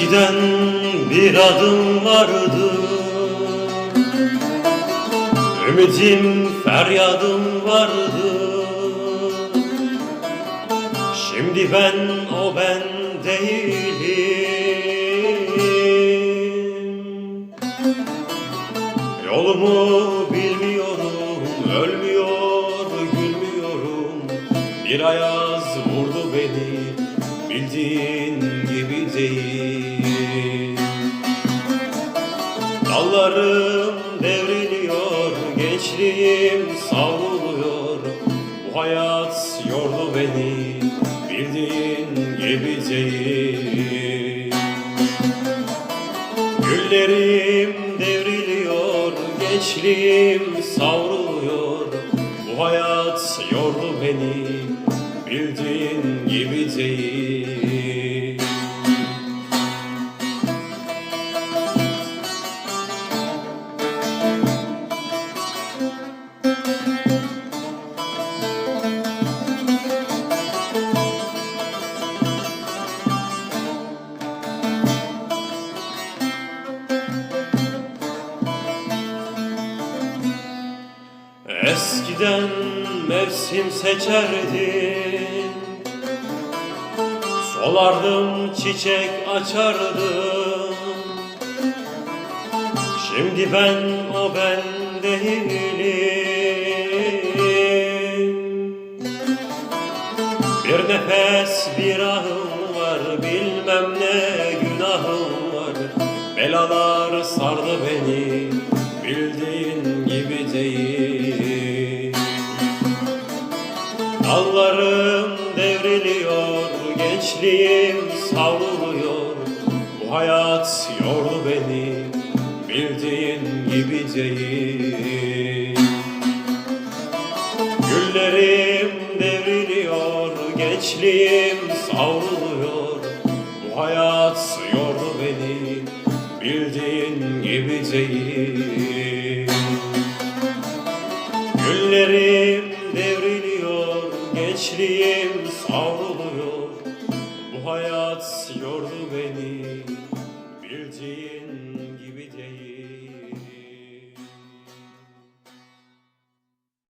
Eskiden bir adım vardı. Ümidim feryadım vardı. Şimdi ben o ben değilim. Yolumu bilmiyorum, ölmüyor, gülmüyorum. Bir ayaz vurdu beni, bildiğin gibi değil Dallarım devriliyor, gençliğim savruluyor. Bu hayat yordu beni, bildiğin gibi değil. Güllerim devriliyor, gençliğim savruluyor. Bu hayat yordu beni, bildiğin gibi değil Eskiden mevsim seçerdim Solardım çiçek açardım Şimdi ben o ben değilim. Bir nefes bir ahım var bilmem ne günahım var. Belalar sardı beni bildiğin devriliyor, gençliğim savruluyor. Bu hayat yordu beni, bildiğin gibi değil. Güllerim devriliyor, gençliğim savruluyor. Bu hayat yordu beni, bildiğin gibi değil gençliğim savruluyor. Bu hayat yordu beni, bildiğin gibi değil